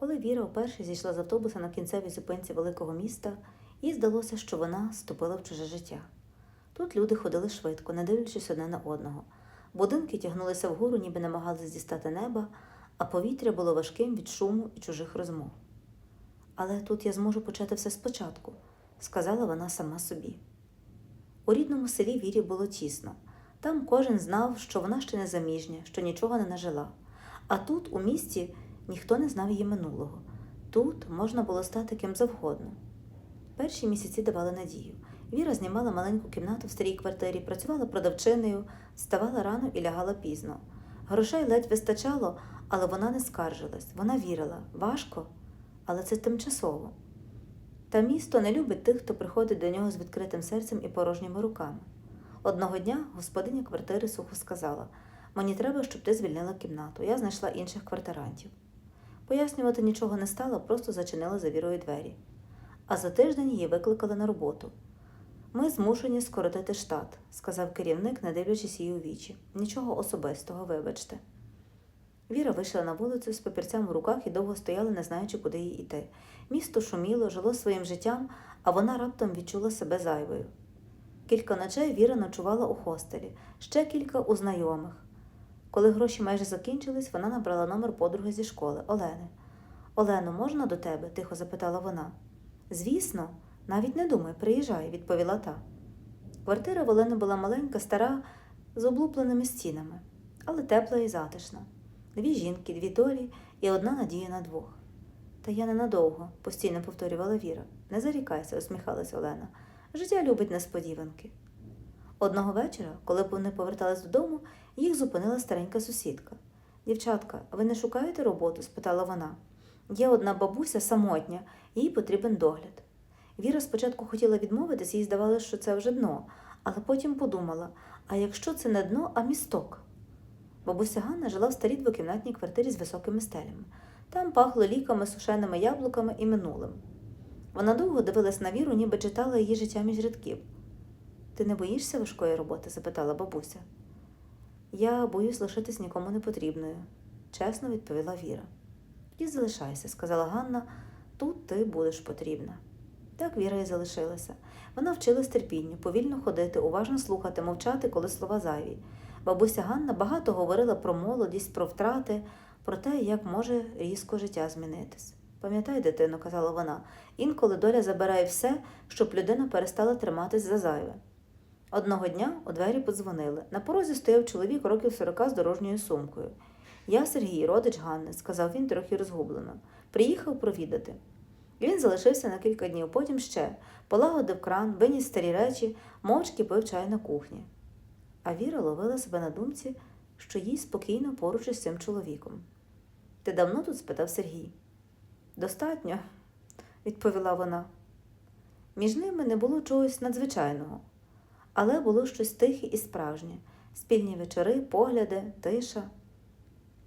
Коли Віра вперше зійшла з автобуса на кінцевій зупинці великого міста, їй здалося, що вона ступила в чуже життя. Тут люди ходили швидко, не дивлячись одне на одного. Будинки тягнулися вгору, ніби намагалися дістати неба, а повітря було важким від шуму і чужих розмов. Але тут я зможу почати все спочатку, сказала вона сама собі. У рідному селі Вірі було тісно. Там кожен знав, що вона ще не заміжня, що нічого не нажила. А тут, у місті, ніхто не знав її минулого. Тут можна було стати ким завгодно. Перші місяці давали надію. Віра знімала маленьку кімнату в старій квартирі, працювала продавчиною, вставала рано і лягала пізно. Грошей ледь вистачало, але вона не скаржилась. Вона вірила. Важко, але це тимчасово. Та місто не любить тих, хто приходить до нього з відкритим серцем і порожніми руками. Одного дня господиня квартири сухо сказала: Мені треба, щоб ти звільнила кімнату. Я знайшла інших квартирантів. Пояснювати нічого не стала, просто зачинила за вірою двері. А за тиждень її викликали на роботу. Ми змушені скоротити штат, сказав керівник, не дивлячись її у вічі. Нічого особистого, вибачте. Віра вийшла на вулицю з папірцем у руках і довго стояла, не знаючи, куди їй іти. Місто шуміло, жило своїм життям, а вона раптом відчула себе зайвою. Кілька ночей Віра ночувала у хостелі, ще кілька у знайомих. Коли гроші майже закінчились, вона набрала номер подруги зі школи Олени. Олено, можна до тебе? тихо запитала вона. Звісно, навіть не думай, приїжджай, відповіла та. Квартира в Олени була маленька, стара, з облупленими стінами, але тепла і затишна. Дві жінки, дві долі і одна надія на двох. Та я ненадовго, постійно повторювала Віра. Не зарікайся, усміхалась Олена. Життя любить несподіванки. Одного вечора, коли вони повертались додому, їх зупинила старенька сусідка. Дівчатка, ви не шукаєте роботу? спитала вона. Є одна бабуся самотня, їй потрібен догляд. Віра спочатку хотіла відмовитись, їй здавалося, що це вже дно, але потім подумала: а якщо це не дно, а місток? Бабуся Ганна жила в старій двокімнатній квартирі з високими стелями. Там пахло ліками, сушеними яблуками і минулим. Вона довго дивилась на віру, ніби читала її життя між рядків. Ти не боїшся важкої роботи? запитала бабуся. Я боюсь лишитись нікому не потрібною, чесно відповіла Віра. І залишайся, сказала Ганна, тут ти будеш потрібна. Так Віра і залишилася. Вона вчилась терпінню, повільно ходити, уважно слухати, мовчати, коли слова зайві. Бабуся Ганна багато говорила про молодість, про втрати, про те, як може різко життя змінитись. Пам'ятай, дитино, казала вона, інколи доля забирає все, щоб людина перестала триматись за зайве. Одного дня у двері подзвонили. На порозі стояв чоловік років сорока з дорожньою сумкою. Я Сергій, родич Ганни, сказав він трохи розгублено. Приїхав провідати. Він залишився на кілька днів, потім ще полагодив кран, виніс старі речі, мовчки пив чай на кухні. А Віра ловила себе на думці, що їй спокійно поруч із цим чоловіком. Ти давно тут? спитав Сергій. Достатньо, відповіла вона. Між ними не було чогось надзвичайного, але було щось тихе і справжнє спільні вечори, погляди, тиша.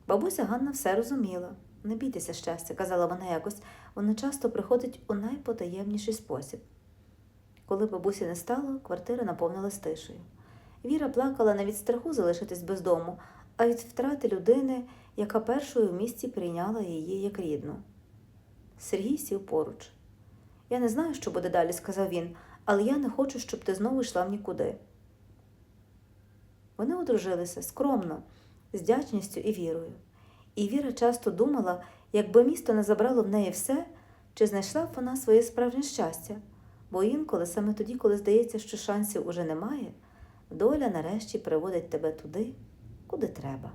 Бабуся Ганна все розуміла. Не бійтеся щастя, казала вона якось, воно часто приходить у найпотаємніший спосіб. Коли бабусі не стало, квартира наповнилась тишею. Віра плакала не від страху залишитись без дому, а від втрати людини, яка першою в місті прийняла її як рідну. Сергій сів поруч. Я не знаю, що буде далі, сказав він, але я не хочу, щоб ти знову йшла в нікуди. Вони одружилися скромно, з дячністю і вірою. І Віра часто думала, якби місто не забрало в неї все, чи знайшла б вона своє справжнє щастя, бо інколи, саме тоді, коли здається, що шансів уже немає, доля нарешті приводить тебе туди, куди треба.